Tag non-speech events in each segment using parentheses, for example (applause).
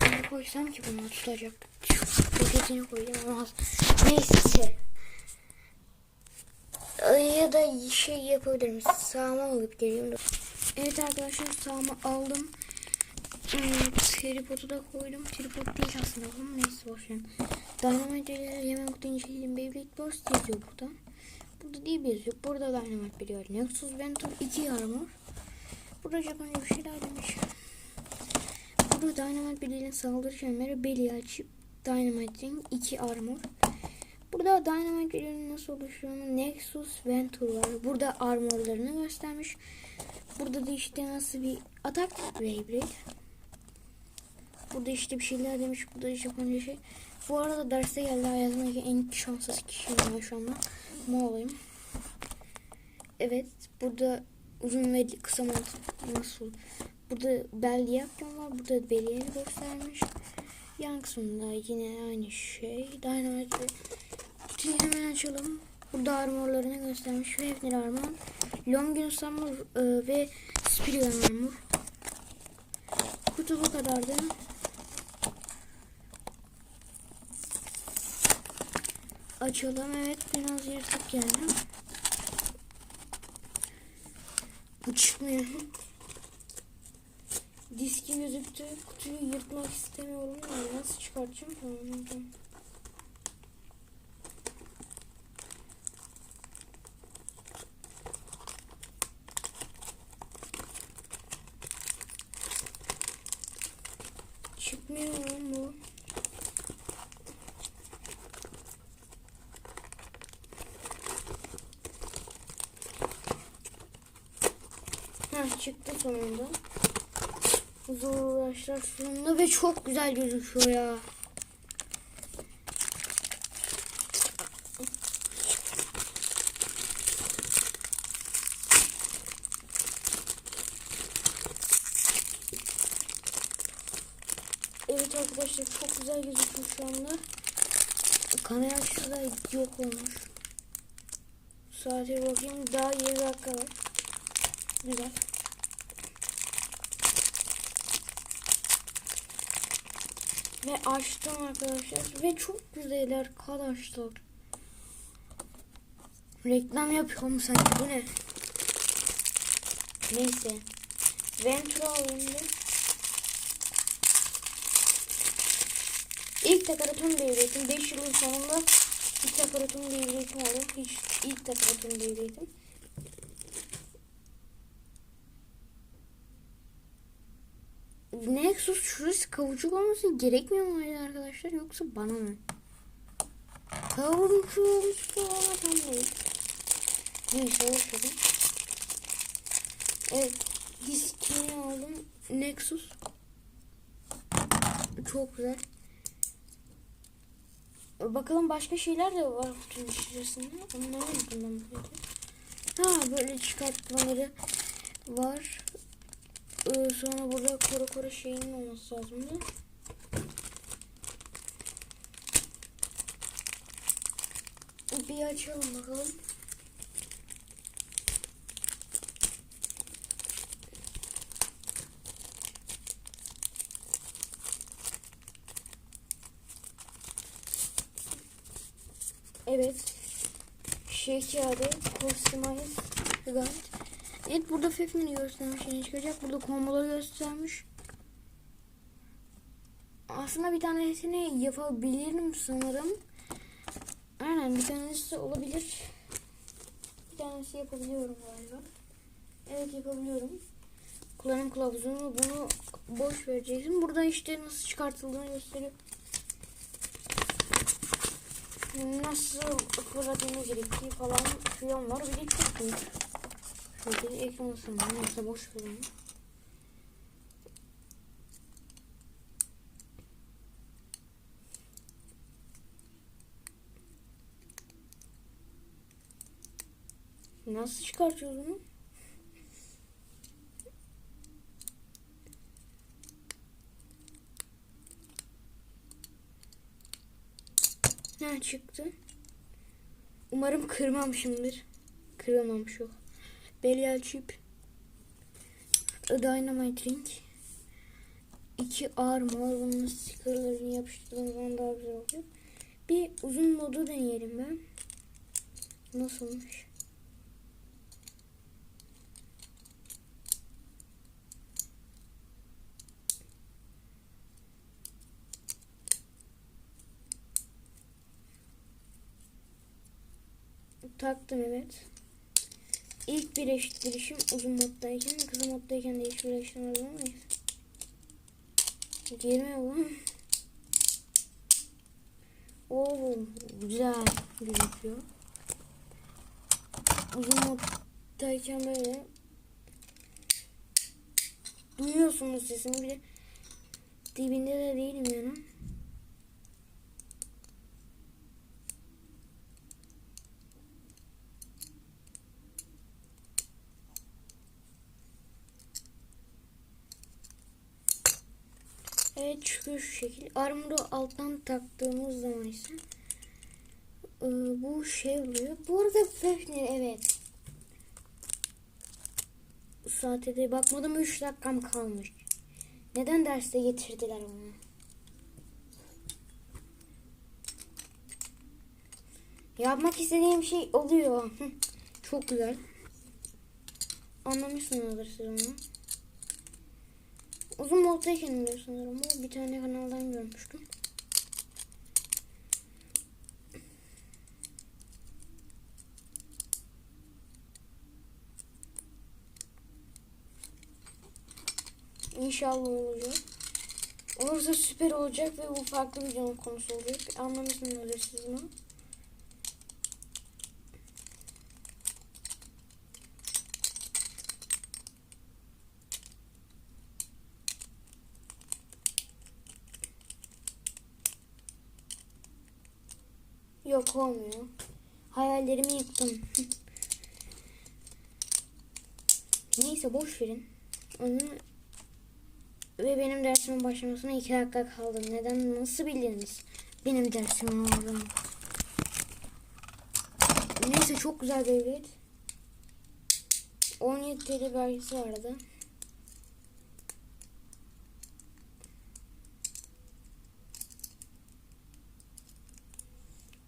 Ne koysam ki bunu tutacak? Poşetini koyacağım olmaz. Neyse. Ya da şey yapabilirim. Sağma alıp geliyorum. Evet arkadaşlar sağma aldım. Hmm, tripodu da koydum. Tripod değil aslında oğlum. Neyse boşverin. Dynamite yemek kutu inceleyelim. Beyblade Burst yazıyor burada. Burada değil yazıyor. Burada Dynamite biliyor. Nexus Venture 2 armor. Burada Japonca bir şeyler demiş. Burada Dynamite birliğinin saldırı şemleri Belly açıp Dynamite'in 2 armor. Burada Dynamite birliğinin nasıl oluştuğunu Nexus Venture var. Burada armorlarını göstermiş. Burada da işte nasıl bir atak Beyblade. Burada işte bir şeyler demiş. Burada da Japonca şey. Bu arada derste geldi hayatımdaki en şanssız kişiyim şu anda. Ne olayım? Evet. Burada uzun ve kısa nasıl? Burada bel yapacağım var. Burada beliyeri göstermiş. Yan kısmında yine aynı şey. Dynamite kutuyu hemen açalım. Burada armorlarını göstermiş. Hefner armor. Longinus armor e, ve Spirion armor. Kutu bu kadardı. Açalım. Evet biraz yırtık geldi. Bu çıkmıyor. Diski gözüktü. Kutuyu yırtmak istemiyorum. Nasıl çıkartacağım? Tamam. Çıkmıyor lan bu. Ha çıktı sonunda. Zor uğraşlar sonunda ve çok güzel gözüküyor ya. Evet arkadaşlar çok güzel gözüküyor şu anda. Kamera şurada yok olmuş. Saate bakayım daha 7 dakika var. Güzel. Ve açtım arkadaşlar. Ve çok güzel arkadaşlar. Reklam yapıyorum sanki bu ne? Neyse. Ventura oyunda. İlk tekaraton devletim. 5 yılın sonunda ilk tekaraton devletim oldu. Hiç ilk tekaraton devletim. Nexus şurası kavucuk olması gerekmiyor mu arkadaşlar yoksa bana mı? Kavucuk olmuş ama tam değil. Neyse olsun. Evet. Diskini aldım. Nexus. Çok güzel. Bakalım başka şeyler de var kutunun içerisinde. Onları bundan böyle. Ha böyle çıkartmaları var. Ee, sonra burada kuru kuru şeyin olması lazım. Bir açalım bakalım. Evet. Kağıdı. Customize Guide. Evet burada Fefmin'i göstermiş yine çıkacak. Burada komboları göstermiş. Aslında bir tanesini yapabilirim sanırım. Aynen bir tanesi olabilir. Bir tanesi yapabiliyorum galiba. Evet yapabiliyorum. Kullanım kılavuzunu bunu boş vereceksin. Burada işte nasıl çıkartıldığını gösteriyor. Nasıl fırlatılması gerektiği falan filan var. Bir de çok büyük. Şöyle ekran ısınma. Neyse boş verelim. Nasıl çıkartıyoruz bunu? Ha çıktı. Umarım kırmamışımdır. Kırılmamış yok. Belial chip. A Dynamite Ring. iki armor bunun stickerlarını yapıştırdığım zaman daha güzel oluyor. Bir uzun modu deneyelim ben. Nasılmış? Taktım evet. İlk birleştirişim uzun moddayken, kısa moddayken de hiç birleştirmedim ama neyse. Girme bu. Oo güzel gözüküyor. Uzun moddayken böyle duyuyorsunuz sesimi bir de dibinde de değilim yani. Evet şu şekil. Armor'u alttan taktığımız zaman ise e, bu şey oluyor. Bu arada Fefner evet. Saate de bakmadım 3 dakikam kalmış. Neden derste getirdiler onu? Yapmak istediğim şey oluyor. Çok güzel. Anlamışsınızdır siz onu. Uzun moddayken oluyor sanırım. Bir tane kanaldan görmüştüm. İnşallah olacak. Olursa süper olacak ve bu farklı bir canın konusu olacak. Anlamışsınızdır siz bunu. Yok olmuyor. Hayallerimi yıktım. (laughs) Neyse boş verin. Onu ve benim dersimin başlamasına iki dakika kaldı. Neden nasıl bildiniz? Benim dersim oldu. Neyse çok güzel bir evet. 17 TL vergisi vardı.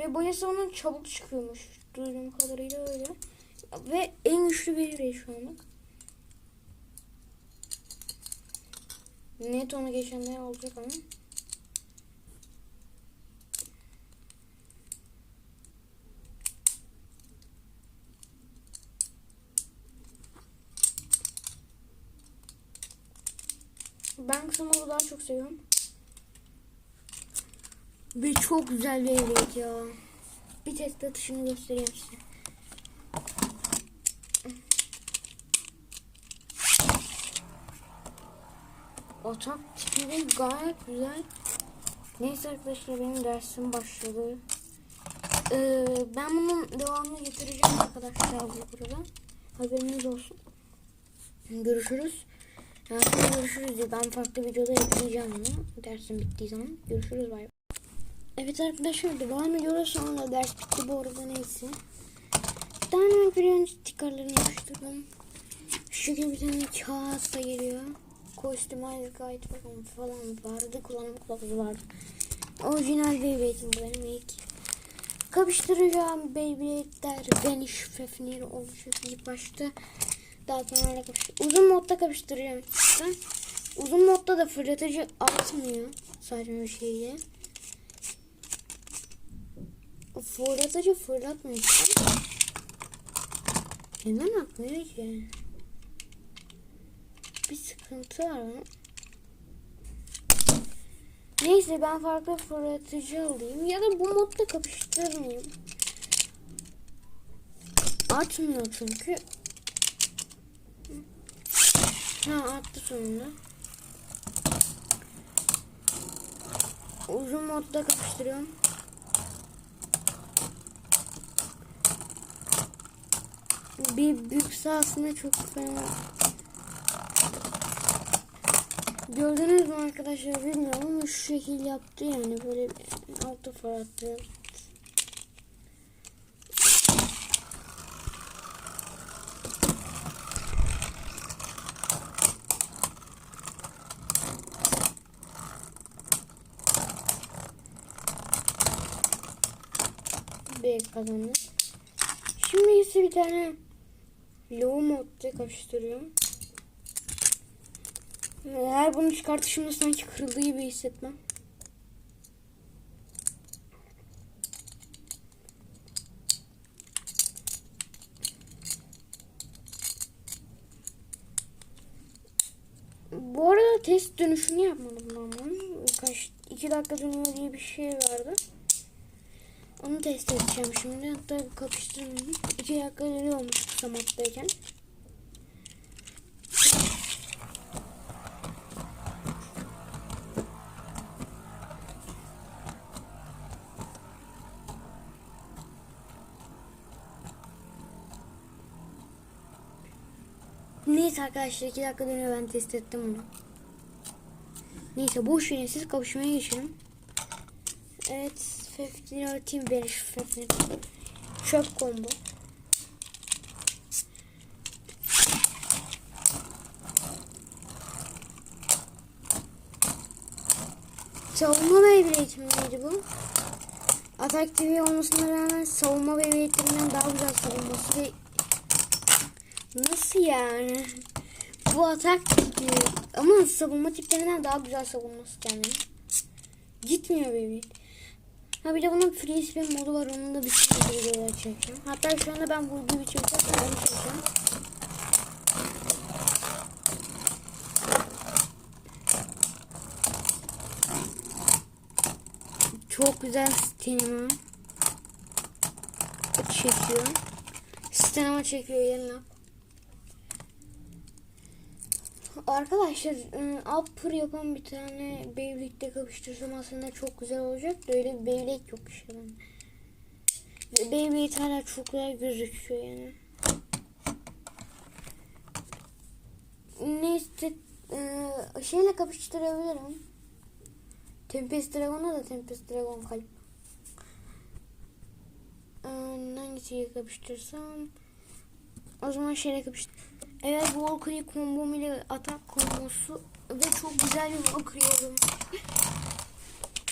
Ve boyası onun çabuk çıkıyormuş. Duyduğum kadarıyla öyle. Ve en güçlü bir şu anlık. Net onu geçenler olacak ama. Ben kısa modu daha çok seviyorum. Ve çok güzel bir evlilik ya. Bir test atışını göstereyim size. Atak tipi gayet güzel. Neyse arkadaşlar benim dersim başladı. Ee, ben bunun devamını getireceğim arkadaşlar bu burada. Haberiniz olsun. Görüşürüz. Yani görüşürüz ben farklı videoda ekleyeceğim bunu. Dersim bittiği zaman. Görüşürüz bay. Evet arkadaşlar devam ediyoruz. Sonra ders bitti bu arada neyse. Bir tane bir stikerlerini yapıştırdım. Şu şekilde bir tane kağıt da geliyor. Aynı gayet bakın falan vardı. Kullanım kılavuzu vardı. Orijinal Beyblade'im bu benim ilk. Kapıştıracağım Beyblade'ler Vanish Fafnir olacak ilk başta. Daha sonra kapıştır. Uzun modda kapıştıracağım. Uzun modda da fırlatıcı atmıyor. Saçma bir şeyle. Fırlatıcı fırlatmıyor. Neden atmıyor ki? Bir sıkıntı var mı? Neyse ben farklı fırlatıcı alayım. Ya da bu modda kapıştırmayayım. Atmıyor çünkü. Ha attı sonunda. Uzun modda kapıştırıyorum. bir bükse aslında çok fena. Gördünüz mü arkadaşlar bilmiyorum ama şu şekil yaptı yani böyle altı farklı. bir kazanır. Şimdi ise bir tane low modda kapıştırıyorum. Eğer bunu çıkartışımda sanki kırıldığı gibi hissetmem. Bu arada test dönüşünü yapmadım ben bunun. Kaç, iki dakika dönüyor diye bir şey vardı. Onu test edeceğim şimdi. Hatta kapıştırmayayım. İki dakika dönüyormuş tutamaktayken. Neyse arkadaşlar iki dakika dönüyor ben test ettim onu. Neyse boş verin siz kavuşmaya geçelim. Evet Fefnir Team Beriş Fefnir. Çöp combo. Savunma Beyblade miydi bu? Atak TV olmasına rağmen savunma Beyblade'lerinden daha güzel savunması ve Nasıl yani? Bu atak tipi ama savunma tiplerinden daha güzel savunması kendini. Gitmiyor bebeğim. Ha bir de bunun free spin modu var. Onun da bir sürü videolar çekeceğim. Hatta şu anda ben bu gibi çekeceğim. Onu çekeceğim. Çok güzel stinema çekiyor. Stinema çekiyor yerine. Arkadaşlar ıı, upper yapan bir tane Beyblade'de kapıştırsam aslında çok güzel olacak da öyle bir Beyblade yok işte Beyblade hala çok güzel gözüküyor yani. Neyse ıı, şeyle kapıştırabilirim. Tempest Dragon'a da Tempest Dragon kalp. Ee, hangisiyle kapıştırsam o zaman şeyle kapıştır. Evet Valkyrie kombom ile atak kombosu ve çok güzel bir Valkyrie oldum.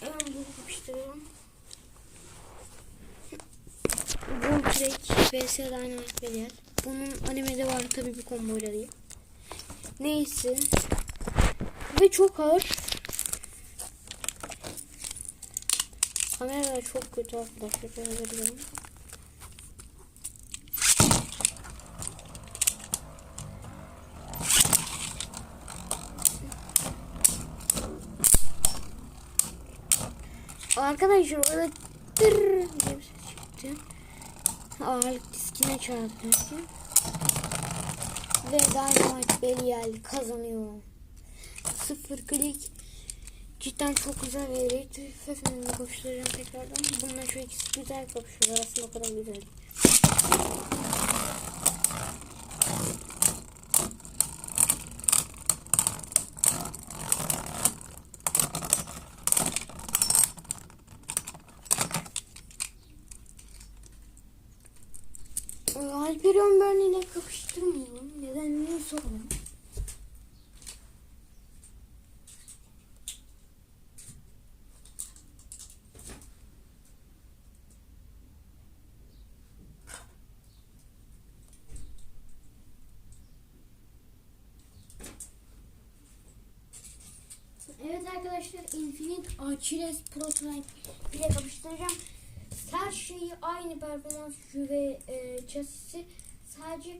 Hemen bunu kapıştırıyorum. Voltrek vs Dynamite Belial. Bunun animede var tabi bir komboyla değil. Neyse. Ve çok ağır. Kamera çok kötü arkadaşlar. Özür Arkadaşlar orada tır diye bir ses çıktı. Ağırlık diskine çarptı. Ve Dynamite Belial kazanıyor. Sıfır klik. Cidden çok güzel bir rate. Sesini kapıştıracağım tekrardan. Bunlar şu ikisi güzel kapışıyorlar. Aslında o kadar güzel. Infinite Achilles Prototype ile kapıştıracağım. Her şeyi aynı performans ve e, chasisi sadece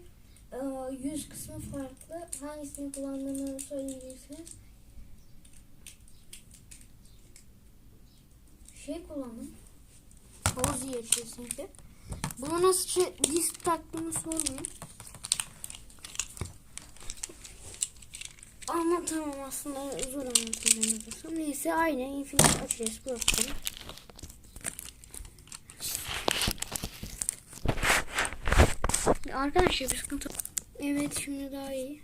e, yüz kısmı farklı. Hangisini kullandığımı söyleyeceksiniz. Şey kullandım. Hozier kesinlikle. Bunu nasıl disk taktığımı sormayın. Anlatamam aslında zor anlatamam. Neyse aynı Infinite Achilles Prototype. Arkadaşlar bir sıkıntı. Evet şimdi daha iyi.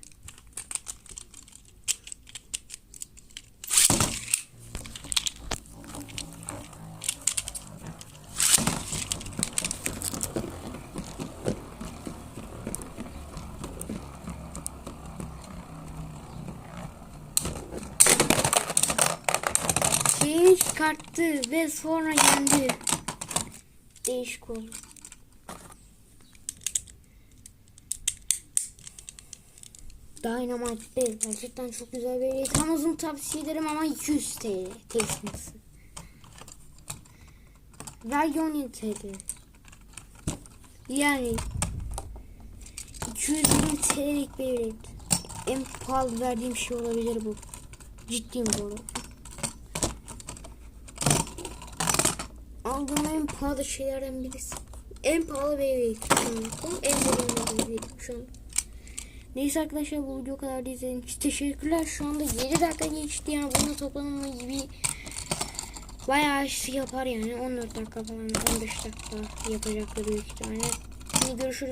Şeyi çıkarttı ve sonra yendi. Değişik oldu. Dynamite değil. Gerçekten çok güzel bir hediye. Tam uzun tavsiye ederim ama 200 TL. Teslimisi. Vergi 17 TL. Yani 220 TL'lik bir ürün. En pahalı verdiğim şey olabilir bu. Ciddiyim bu arada. Aldığım en pahalı şeylerden birisi. En pahalı bir ürün. En pahalı ürün şu an. Neyse arkadaşlar bu video kadar izlediğiniz için teşekkürler. Şu anda 7 dakika geçti yani bununla toplamı gibi bayağı yapar yani 14 dakika falan 15 dakika yapacaktır büyük ihtimalle. Şimdi görüşürüz.